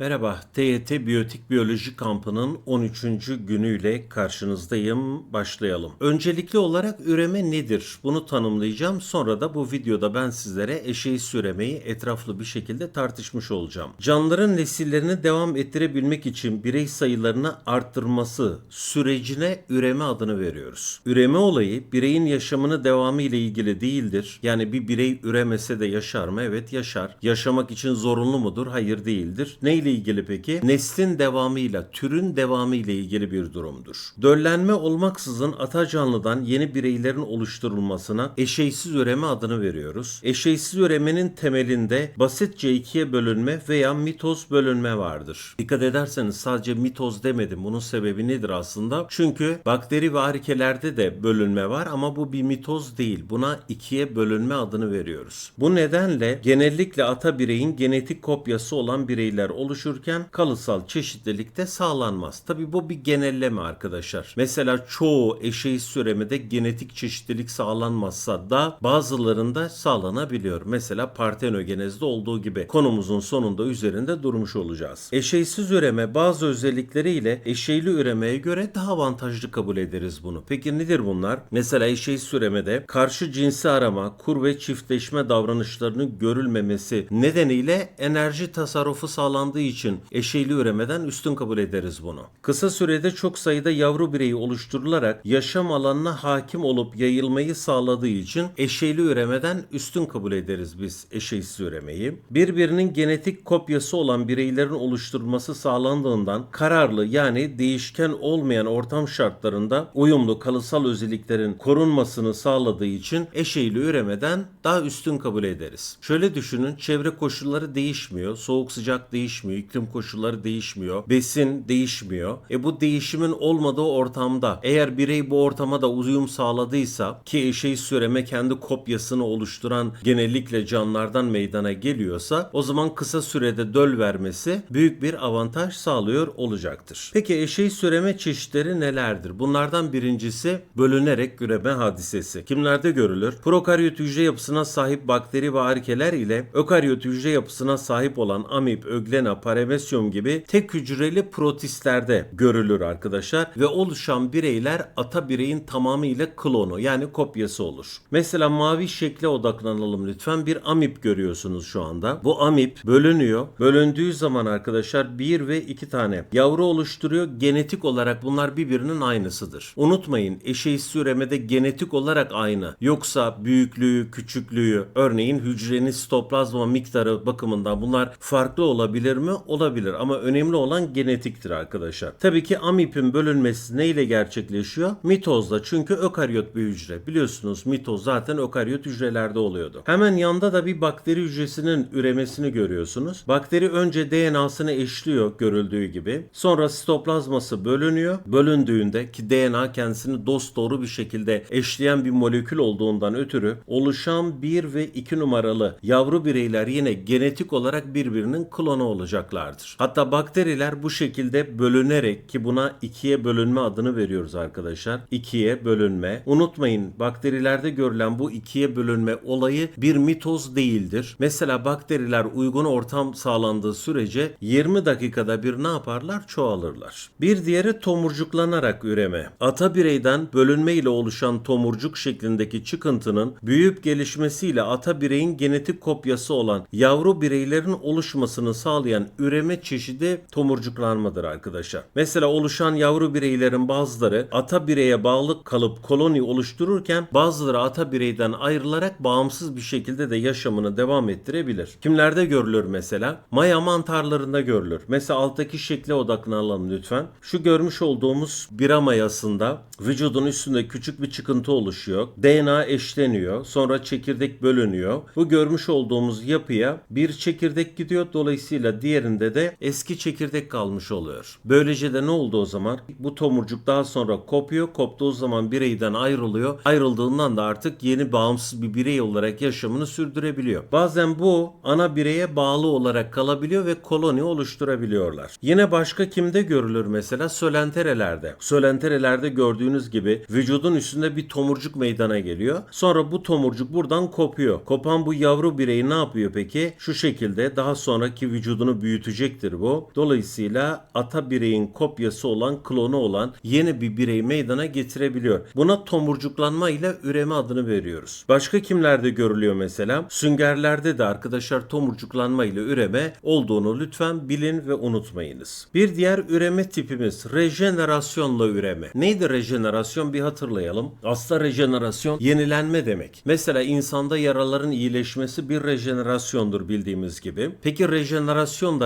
Merhaba, TYT Biyotik Biyoloji Kampı'nın 13. günüyle karşınızdayım. Başlayalım. Öncelikli olarak üreme nedir? Bunu tanımlayacağım. Sonra da bu videoda ben sizlere eşeği üremeyi etraflı bir şekilde tartışmış olacağım. Canlıların nesillerini devam ettirebilmek için birey sayılarını arttırması sürecine üreme adını veriyoruz. Üreme olayı bireyin yaşamını devamı ile ilgili değildir. Yani bir birey üremese de yaşar mı? Evet yaşar. Yaşamak için zorunlu mudur? Hayır değildir. Neyle ilgili peki? Neslin devamıyla, türün devamı ile ilgili bir durumdur. Döllenme olmaksızın ata canlıdan yeni bireylerin oluşturulmasına eşeysiz üreme adını veriyoruz. Eşeysiz üremenin temelinde basitçe ikiye bölünme veya mitoz bölünme vardır. Dikkat ederseniz sadece mitoz demedim. Bunun sebebi nedir aslında? Çünkü bakteri ve arikelerde de bölünme var ama bu bir mitoz değil. Buna ikiye bölünme adını veriyoruz. Bu nedenle genellikle ata bireyin genetik kopyası olan bireyler oluşurken kalıtsal çeşitlilik de sağlanmaz. Tabi bu bir genelleme arkadaşlar. Mesela çoğu eşeği süremede genetik çeşitlilik sağlanmazsa da bazılarında sağlanabiliyor. Mesela partenogenezde olduğu gibi konumuzun sonunda üzerinde durmuş olacağız. Eşeysiz üreme bazı özellikleriyle eşeyli üremeye göre daha avantajlı kabul ederiz bunu. Peki nedir bunlar? Mesela eşeğsiz üremede karşı cinsi arama, kur ve çiftleşme davranışlarının görülmemesi nedeniyle enerji tasarrufu sağlandığı için eşeyli üremeden üstün kabul ederiz bunu. Kısa sürede çok sayıda yavru bireyi oluşturularak yaşam alanına hakim olup yayılmayı sağladığı için eşeyli üremeden üstün kabul ederiz biz eşeysiz üremeyi. Birbirinin genetik kopyası olan bireylerin oluşturulması sağlandığından kararlı yani değişken olmayan ortam şartlarında uyumlu kalıtsal özelliklerin korunmasını sağladığı için eşeyli üremeden daha üstün kabul ederiz. Şöyle düşünün çevre koşulları değişmiyor, soğuk sıcak değişmiyor, iklim koşulları değişmiyor, besin değişmiyor. E bu değişimin olmadığı ortamda eğer birey bu ortama da uyum sağladıysa ki eşeği süreme kendi kopyasını oluşturan genellikle canlılardan meydana geliyorsa o zaman kısa sürede döl vermesi büyük bir avantaj sağlıyor olacaktır. Peki eşeği süreme çeşitleri nelerdir? Bunlardan birincisi bölünerek üreme hadisesi. Kimlerde görülür? Prokaryot hücre yapısına sahip bakteri ve arkeler ile ökaryot hücre yapısına sahip olan amip, öglena, paramesyum gibi tek hücreli protistlerde görülür arkadaşlar ve oluşan bireyler ata bireyin tamamıyla klonu yani kopyası olur. Mesela mavi şekle odaklanalım lütfen. Bir amip görüyorsunuz şu anda. Bu amip bölünüyor. Bölündüğü zaman arkadaşlar bir ve iki tane yavru oluşturuyor. Genetik olarak bunlar birbirinin aynısıdır. Unutmayın eşeğsiz üremede genetik olarak aynı. Yoksa büyüklüğü, küçüklüğü, örneğin hücrenin sitoplazma miktarı bakımından bunlar farklı olabilir mi? Olabilir ama önemli olan genetiktir arkadaşlar. Tabii ki amipin bölünmesi neyle gerçekleşiyor? Mitozla çünkü ökaryot bir hücre. Biliyorsunuz mitoz zaten ökaryot hücrelerde oluyordu. Hemen yanda da bir bakteri hücresinin üremesini görüyorsunuz. Bakteri önce DNA'sını eşliyor görüldüğü gibi. Sonra sitoplazması bölünüyor. Bölündüğünde ki DNA kendisini dost doğru bir şekilde eşleyen bir molekül olduğundan ötürü oluşan 1 ve 2 numaralı yavru bireyler yine genetik olarak birbirinin klonu olacaklardır. Hatta bakteriler bu şekilde bölünerek ki buna ikiye bölünme adını veriyoruz arkadaşlar. İkiye bölünme. Unutmayın bakterilerde görülen bu ikiye bölünme olayı bir mitoz değildir. Mesela bakteriler uygun ortam sağlandığı sürece 20 dakikada bir ne yaparlar? Çoğalırlar. Bir diğeri tomurcuklanarak üreme. Ata bireyden bölünme ile oluşan tomurcuk şeklindeki çıkıntının büyüyüp gelişmesiyle ata bireyin genetik kopyası olan yavru bireylerin oluşmasını sağlayan üreme çeşidi tomurcuklanmadır arkadaşlar. Mesela oluşan yavru bireylerin bazıları ata bireye bağlı kalıp koloni oluştururken bazıları ata bireyden ayrılarak bağımsız bir şekilde de yaşamını devam ettirebilir. Kimlerde görülür mesela? Maya mantarlarında görülür. Mesela alttaki şekle odaklanalım lütfen. Şu görmüş olduğumuz bira mayasında vücudun üstünde küçük bir çıkıntı oluşuyor. DNA eşleniyor. Sonra çekirdek bölünüyor. Bu görmüş olduğumuz yapıya bir çekirdek gidiyor. Dolayısıyla diğerinde de eski çekirdek kalmış oluyor. Böylece de ne oldu o zaman? Bu tomurcuk daha sonra kopuyor. Koptuğu zaman bireyden ayrılıyor. Ayrıldığından da artık yeni bağımsız bir birey olarak yaşamını sürdürebiliyor. Bazen bu ana bireye bağlı olarak kalabiliyor ve koloni oluşturabiliyorlar. Yine başka kimde görülür mesela? Sölenterelerde. Sölenterelerde gördüğünüz gibi vücudun üstünde bir tomurcuk meydana geliyor. Sonra bu tomurcuk buradan kopuyor. Kopan bu yavru birey ne yapıyor peki? Şu şekilde daha sonraki vücudunu büyütüyor büyütecektir bu. Dolayısıyla ata bireyin kopyası olan, klonu olan yeni bir birey meydana getirebiliyor. Buna tomurcuklanma ile üreme adını veriyoruz. Başka kimlerde görülüyor mesela? Süngerlerde de arkadaşlar tomurcuklanma ile üreme olduğunu lütfen bilin ve unutmayınız. Bir diğer üreme tipimiz rejenerasyonla üreme. Neydi rejenerasyon bir hatırlayalım. Aslında rejenerasyon yenilenme demek. Mesela insanda yaraların iyileşmesi bir rejenerasyondur bildiğimiz gibi. Peki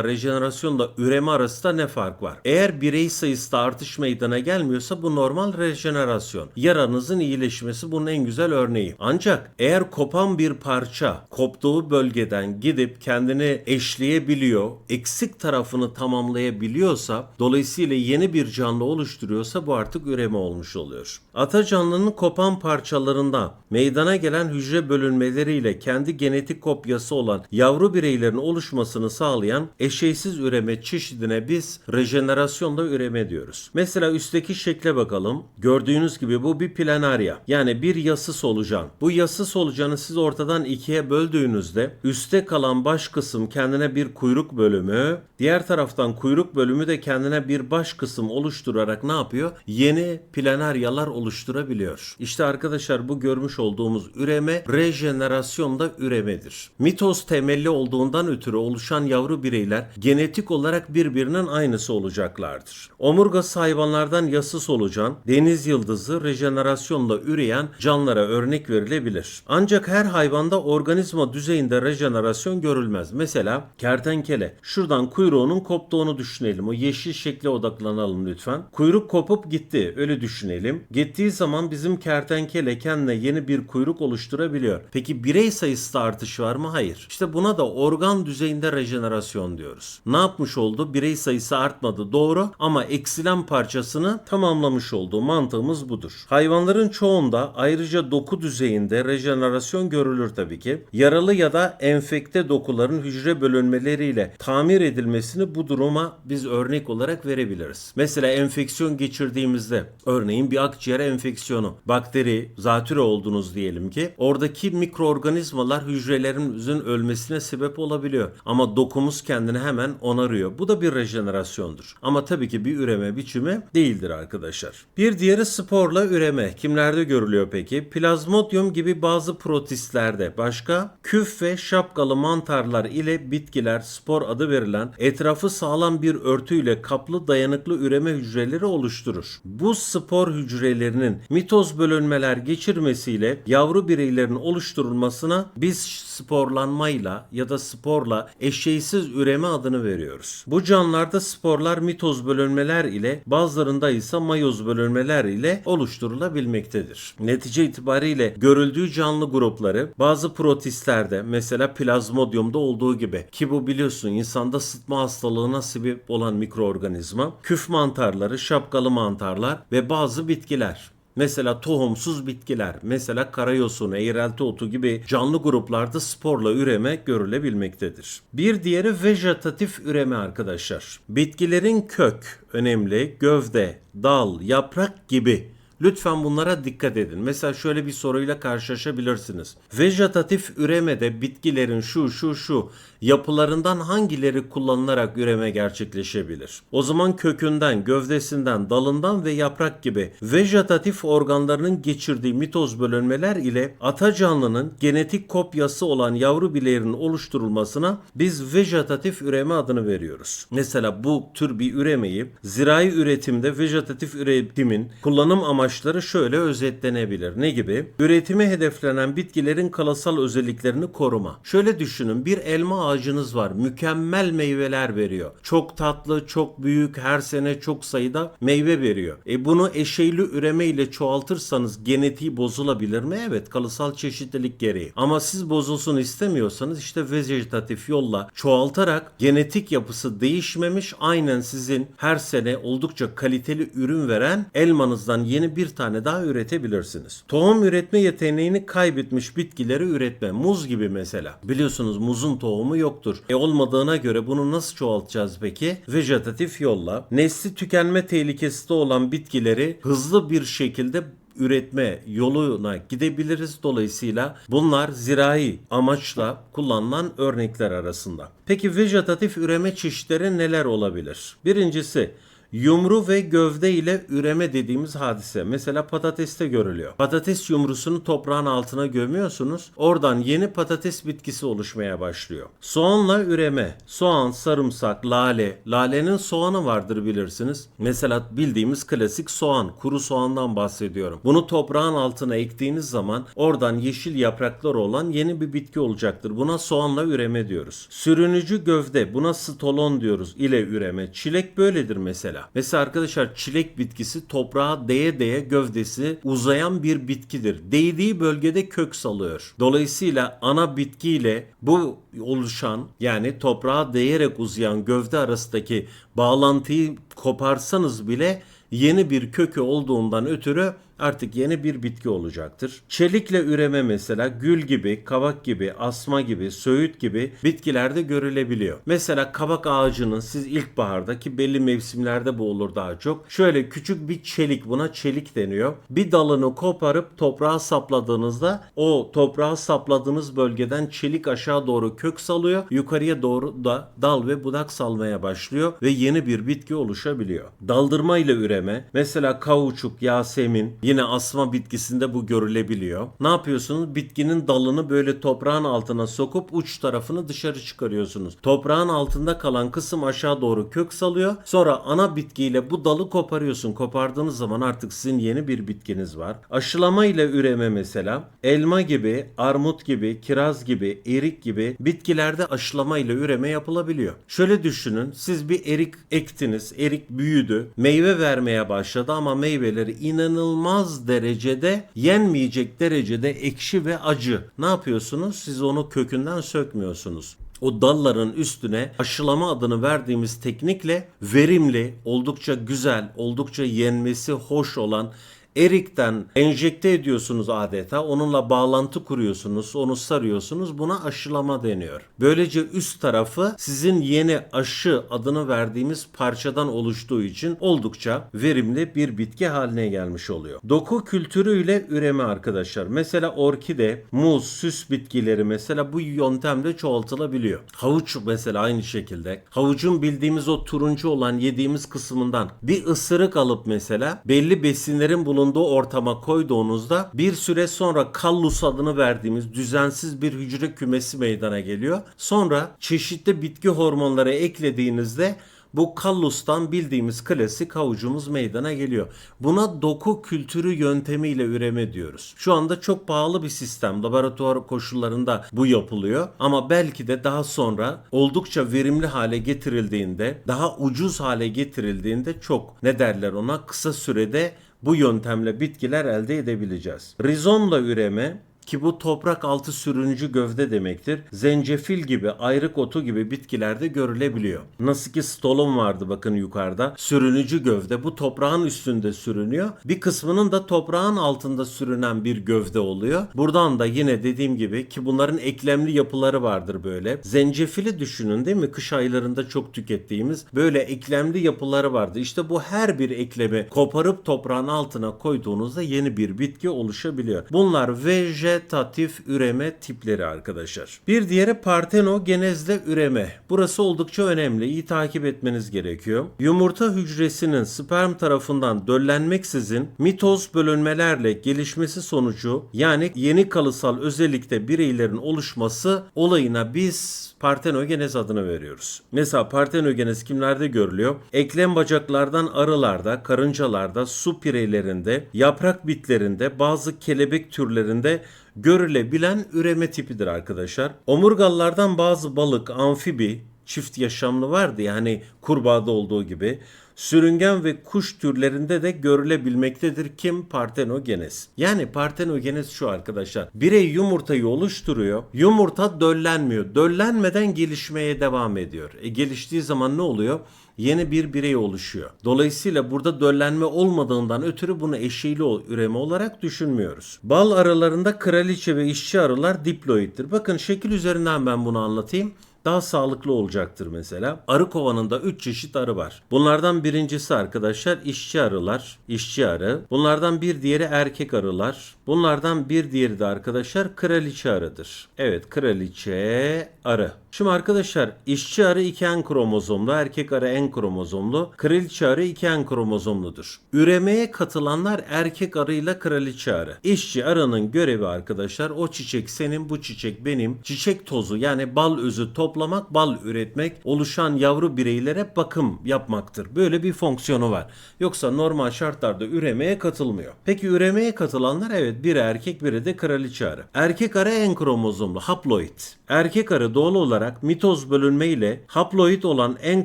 rejenerasyonla rejenerasyonla üreme arasında ne fark var? Eğer birey sayısında artış meydana gelmiyorsa bu normal rejenerasyon. Yaranızın iyileşmesi bunun en güzel örneği. Ancak eğer kopan bir parça koptuğu bölgeden gidip kendini eşleyebiliyor, eksik tarafını tamamlayabiliyorsa, dolayısıyla yeni bir canlı oluşturuyorsa bu artık üreme olmuş oluyor. Ata canlının kopan parçalarında meydana gelen hücre bölünmeleriyle kendi genetik kopyası olan yavru bireylerin oluşmasını sağlayan eşeysiz üreme çeşidine biz rejenerasyonla üreme diyoruz. Mesela üstteki şekle bakalım. Gördüğünüz gibi bu bir planarya. Yani bir yası solucan. Bu yası solucanı siz ortadan ikiye böldüğünüzde üstte kalan baş kısım kendine bir kuyruk bölümü, diğer taraftan kuyruk bölümü de kendine bir baş kısım oluşturarak ne yapıyor? Yeni planaryalar oluşturabiliyor. İşte arkadaşlar bu görmüş olduğumuz üreme rejenerasyonda üremedir. Mitoz temelli olduğundan ötürü oluşan yavru bireyler genetik olarak birbirinin aynısı olacaklardır. Omurgası hayvanlardan yası solucan, deniz yıldızı rejenerasyonla üreyen canlılara örnek verilebilir. Ancak her hayvanda organizma düzeyinde rejenerasyon görülmez. Mesela kertenkele. Şuradan kuyruğunun koptuğunu düşünelim. O yeşil şekle odaklanalım lütfen. Kuyruk kopup gitti. Öyle düşünelim. Gittiği zaman bizim kertenkele kendine yeni bir kuyruk oluşturabiliyor. Peki birey sayısında artış var mı? Hayır. İşte buna da organ düzeyinde rejenerasyon diyoruz. Ne yapmış oldu? Birey sayısı artmadı doğru ama eksilen parçasını tamamlamış oldu. Mantığımız budur. Hayvanların çoğunda ayrıca doku düzeyinde rejenerasyon görülür tabii ki. Yaralı ya da enfekte dokuların hücre bölünmeleriyle tamir edilmesini bu duruma biz örnek olarak verebiliriz. Mesela enfeksiyon geçirdiğimizde örneğin bir akciğer enfeksiyonu, bakteri, zatürre oldunuz diyelim ki oradaki mikroorganizmalar hücrelerimizin ölmesine sebep olabiliyor. Ama dokumuz kendini hemen onarıyor. Bu da bir rejenerasyondur. Ama tabii ki bir üreme biçimi değildir arkadaşlar. Bir diğeri sporla üreme. Kimlerde görülüyor peki? Plazmodium gibi bazı protistlerde. Başka? Küf ve şapkalı mantarlar ile bitkiler spor adı verilen etrafı sağlam bir örtüyle kaplı dayanıklı üreme hücreleri oluşturur. Bu spor hücrelerinin mitoz bölünmeler geçirmesiyle yavru bireylerin oluşturulmasına biz sporlanmayla ya da sporla eşeğsiz üreme adını veriyoruz. Bu canlılarda sporlar mitoz bölünmeler ile bazılarında ise mayoz bölünmeler ile oluşturulabilmektedir. Netice itibariyle görüldüğü canlı grupları bazı protistlerde mesela plazmodiumda olduğu gibi ki bu biliyorsun insanda sıtma hastalığına sebep olan mikroorganizma, küf mantarları, şapkalı mantarlar ve bazı bitkiler. Mesela tohumsuz bitkiler, mesela karayosunu, eğrelti otu gibi canlı gruplarda sporla üreme görülebilmektedir. Bir diğeri vejetatif üreme arkadaşlar. Bitkilerin kök önemli, gövde, dal, yaprak gibi Lütfen bunlara dikkat edin. Mesela şöyle bir soruyla karşılaşabilirsiniz. Vejetatif üremede bitkilerin şu şu şu yapılarından hangileri kullanılarak üreme gerçekleşebilir? O zaman kökünden, gövdesinden, dalından ve yaprak gibi vejetatif organlarının geçirdiği mitoz bölünmeler ile ata canlının genetik kopyası olan yavru bileğinin oluşturulmasına biz vejetatif üreme adını veriyoruz. Mesela bu tür bir üremeyi zirai üretimde vejetatif üretimin kullanım amaçları şöyle özetlenebilir. Ne gibi? Üretimi hedeflenen bitkilerin kalasal özelliklerini koruma. Şöyle düşünün bir elma ağacınız var. Mükemmel meyveler veriyor. Çok tatlı, çok büyük, her sene çok sayıda meyve veriyor. E bunu eşeyli üreme ile çoğaltırsanız genetiği bozulabilir mi? Evet, kalıtsal çeşitlilik gereği. Ama siz bozulsun istemiyorsanız işte vejetatif yolla çoğaltarak genetik yapısı değişmemiş aynen sizin her sene oldukça kaliteli ürün veren elmanızdan yeni bir tane daha üretebilirsiniz. Tohum üretme yeteneğini kaybetmiş bitkileri üretme. Muz gibi mesela. Biliyorsunuz muzun tohumu yoktur. E olmadığına göre bunu nasıl çoğaltacağız peki? Vejetatif yolla. Nesli tükenme tehlikesi de olan bitkileri hızlı bir şekilde üretme yoluna gidebiliriz. Dolayısıyla bunlar zirai amaçla kullanılan örnekler arasında. Peki vejetatif üreme çeşitleri neler olabilir? Birincisi Yumru ve gövde ile üreme dediğimiz hadise. Mesela patateste görülüyor. Patates yumrusunu toprağın altına gömüyorsunuz. Oradan yeni patates bitkisi oluşmaya başlıyor. Soğanla üreme. Soğan, sarımsak, lale. Lalenin soğanı vardır bilirsiniz. Mesela bildiğimiz klasik soğan. Kuru soğandan bahsediyorum. Bunu toprağın altına ektiğiniz zaman oradan yeşil yaprakları olan yeni bir bitki olacaktır. Buna soğanla üreme diyoruz. Sürünücü gövde. Buna stolon diyoruz ile üreme. Çilek böyledir mesela. Mesela arkadaşlar çilek bitkisi toprağa değe değe gövdesi uzayan bir bitkidir. Değdiği bölgede kök salıyor. Dolayısıyla ana bitkiyle bu oluşan yani toprağa değerek uzayan gövde arasındaki bağlantıyı koparsanız bile yeni bir kökü olduğundan ötürü artık yeni bir bitki olacaktır. Çelikle üreme mesela gül gibi, kavak gibi, asma gibi, söğüt gibi bitkilerde görülebiliyor. Mesela kavak ağacının siz ilkbaharda ki belli mevsimlerde bu olur daha çok. Şöyle küçük bir çelik buna çelik deniyor. Bir dalını koparıp toprağa sapladığınızda o toprağa sapladığınız bölgeden çelik aşağı doğru kök salıyor. Yukarıya doğru da dal ve budak salmaya başlıyor ve yeni bir bitki oluşabiliyor. Daldırma ile üreme mesela kauçuk, yasemin, Yine asma bitkisinde bu görülebiliyor. Ne yapıyorsunuz? Bitkinin dalını böyle toprağın altına sokup uç tarafını dışarı çıkarıyorsunuz. Toprağın altında kalan kısım aşağı doğru kök salıyor. Sonra ana bitkiyle bu dalı koparıyorsun. Kopardığınız zaman artık sizin yeni bir bitkiniz var. Aşılama ile üreme mesela elma gibi, armut gibi, kiraz gibi, erik gibi bitkilerde aşılama ile üreme yapılabiliyor. Şöyle düşünün. Siz bir erik ektiniz. Erik büyüdü. Meyve vermeye başladı ama meyveleri inanılmaz derecede yenmeyecek derecede ekşi ve acı. Ne yapıyorsunuz? Siz onu kökünden sökmüyorsunuz o dalların üstüne aşılama adını verdiğimiz teknikle verimli, oldukça güzel, oldukça yenmesi hoş olan erikten enjekte ediyorsunuz adeta. Onunla bağlantı kuruyorsunuz. Onu sarıyorsunuz. Buna aşılama deniyor. Böylece üst tarafı sizin yeni aşı adını verdiğimiz parçadan oluştuğu için oldukça verimli bir bitki haline gelmiş oluyor. Doku kültürüyle üreme arkadaşlar. Mesela orkide, muz, süs bitkileri mesela bu yöntemde çoğaltılabiliyor. Havuç mesela aynı şekilde. Havucun bildiğimiz o turuncu olan yediğimiz kısmından bir ısırık alıp mesela belli besinlerin bulunduğu bulunduğu ortama koyduğunuzda bir süre sonra kallus adını verdiğimiz düzensiz bir hücre kümesi meydana geliyor. Sonra çeşitli bitki hormonları eklediğinizde bu kallustan bildiğimiz klasik havucumuz meydana geliyor. Buna doku kültürü yöntemiyle üreme diyoruz. Şu anda çok pahalı bir sistem. Laboratuvar koşullarında bu yapılıyor. Ama belki de daha sonra oldukça verimli hale getirildiğinde, daha ucuz hale getirildiğinde çok ne derler ona kısa sürede bu yöntemle bitkiler elde edebileceğiz. Rizomla üreme ki bu toprak altı sürünücü gövde demektir. Zencefil gibi, ayrık otu gibi bitkilerde görülebiliyor. Nasıl ki stolon vardı bakın yukarıda. Sürünücü gövde bu toprağın üstünde sürünüyor. Bir kısmının da toprağın altında sürünen bir gövde oluyor. Buradan da yine dediğim gibi ki bunların eklemli yapıları vardır böyle. Zencefili düşünün değil mi? Kış aylarında çok tükettiğimiz böyle eklemli yapıları vardı. İşte bu her bir eklemi koparıp toprağın altına koyduğunuzda yeni bir bitki oluşabiliyor. Bunlar veje vegetatif üreme tipleri arkadaşlar. Bir diğeri partenogenezle üreme. Burası oldukça önemli. İyi takip etmeniz gerekiyor. Yumurta hücresinin sperm tarafından döllenmeksizin mitoz bölünmelerle gelişmesi sonucu yani yeni kalısal özellikte bireylerin oluşması olayına biz partenogenez adını veriyoruz. Mesela partenogenez kimlerde görülüyor? Eklem bacaklardan arılarda, karıncalarda, su pireylerinde, yaprak bitlerinde, bazı kelebek türlerinde görülebilen üreme tipidir arkadaşlar. Omurgalılardan bazı balık, amfibi, çift yaşamlı vardı yani kurbağada olduğu gibi. Sürüngen ve kuş türlerinde de görülebilmektedir kim partenogenez. Yani partenogenez şu arkadaşlar. Birey yumurtayı oluşturuyor. Yumurta döllenmiyor. Döllenmeden gelişmeye devam ediyor. E geliştiği zaman ne oluyor? yeni bir birey oluşuyor. Dolayısıyla burada döllenme olmadığından ötürü bunu eşeğli üreme olarak düşünmüyoruz. Bal arılarında kraliçe ve işçi arılar diploittir. Bakın şekil üzerinden ben bunu anlatayım. Daha sağlıklı olacaktır mesela. Arı kovanında 3 çeşit arı var. Bunlardan birincisi arkadaşlar işçi arılar, işçi arı. Bunlardan bir diğeri erkek arılar. Bunlardan bir diğeri de arkadaşlar kraliçe arıdır. Evet kraliçe arı. Şimdi arkadaşlar işçi arı iki en kromozomlu, erkek arı en kromozomlu, kraliçe arı iki en kromozomludur. Üremeye katılanlar erkek arıyla kraliçe arı. İşçi arının görevi arkadaşlar o çiçek senin, bu çiçek benim. Çiçek tozu yani bal özü toplamak, bal üretmek, oluşan yavru bireylere bakım yapmaktır. Böyle bir fonksiyonu var. Yoksa normal şartlarda üremeye katılmıyor. Peki üremeye katılanlar evet biri erkek biri de kraliçe arı. Erkek arı en kromozomlu, haploid. Erkek arı doğal olarak mitoz bölünme ile haploid olan en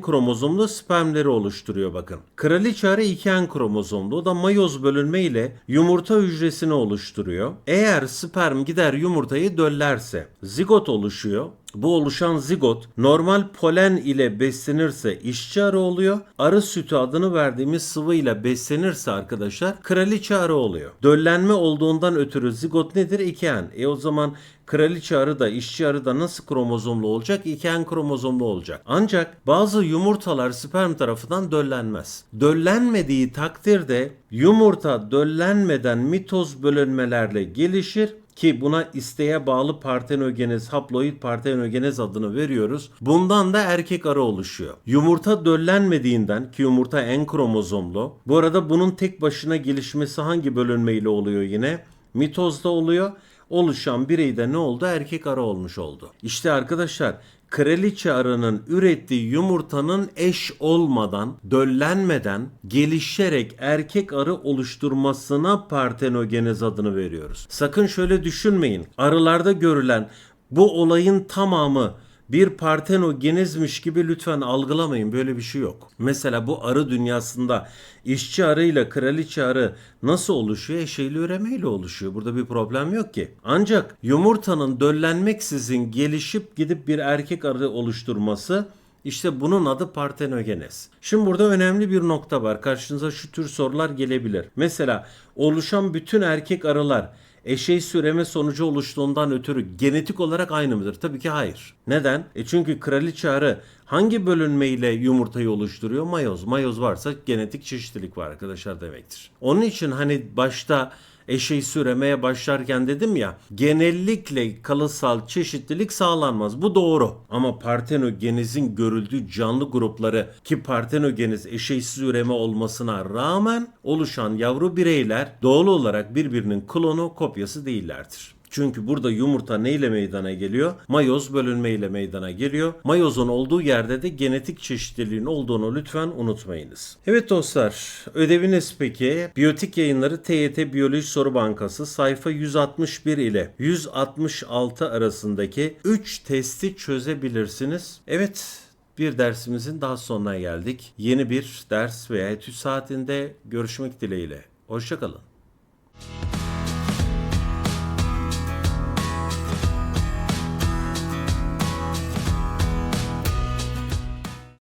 kromozomlu spermleri oluşturuyor bakın. Kraliçe arı iki en kromozomlu o da mayoz bölünme ile yumurta hücresini oluşturuyor. Eğer sperm gider yumurtayı döllerse zigot oluşuyor. Bu oluşan zigot normal polen ile beslenirse işçi arı oluyor. Arı sütü adını verdiğimiz sıvı ile beslenirse arkadaşlar kraliçe arı oluyor. Döllenme olduğundan ötürü zigot nedir? İken. E o zaman kraliçe arı da işçi arı da nasıl kromozomlu olacak? İken kromozomlu olacak. Ancak bazı yumurtalar sperm tarafından döllenmez. Döllenmediği takdirde yumurta döllenmeden mitoz bölünmelerle gelişir ki buna isteğe bağlı partenogenez, haploid partenogenez adını veriyoruz. Bundan da erkek arı oluşuyor. Yumurta döllenmediğinden ki yumurta en kromozomlu. Bu arada bunun tek başına gelişmesi hangi bölünmeyle oluyor yine? Mitozda oluyor. Oluşan bireyde ne oldu? Erkek arı olmuş oldu. İşte arkadaşlar kraliçe arının ürettiği yumurtanın eş olmadan, döllenmeden gelişerek erkek arı oluşturmasına partenogenez adını veriyoruz. Sakın şöyle düşünmeyin. Arılarda görülen bu olayın tamamı bir partenogenezmiş gibi lütfen algılamayın. Böyle bir şey yok. Mesela bu arı dünyasında işçi arıyla kraliçe arı nasıl oluşuyor? Eşeğli üremeyle oluşuyor. Burada bir problem yok ki. Ancak yumurtanın döllenmeksizin gelişip gidip bir erkek arı oluşturması işte bunun adı partenogenez. Şimdi burada önemli bir nokta var. Karşınıza şu tür sorular gelebilir. Mesela oluşan bütün erkek arılar eşey süreme sonucu oluştuğundan ötürü genetik olarak aynı mıdır? Tabii ki hayır. Neden? E çünkü kraliçe arı hangi bölünmeyle yumurtayı oluşturuyor? Mayoz. Mayoz varsa genetik çeşitlilik var arkadaşlar demektir. Onun için hani başta eşeği süremeye başlarken dedim ya genellikle kalıtsal çeşitlilik sağlanmaz. Bu doğru. Ama partenogenezin görüldüğü canlı grupları ki partenogeniz eşeğsiz üreme olmasına rağmen oluşan yavru bireyler doğal olarak birbirinin klonu kopyası değillerdir. Çünkü burada yumurta neyle meydana geliyor? Mayoz bölünmeyle meydana geliyor. Mayozun olduğu yerde de genetik çeşitliliğin olduğunu lütfen unutmayınız. Evet dostlar, ödeviniz peki? Biyotik yayınları TYT Biyoloji Soru Bankası sayfa 161 ile 166 arasındaki 3 testi çözebilirsiniz. Evet, bir dersimizin daha sonuna geldik. Yeni bir ders veya etüt saatinde görüşmek dileğiyle. Hoşçakalın.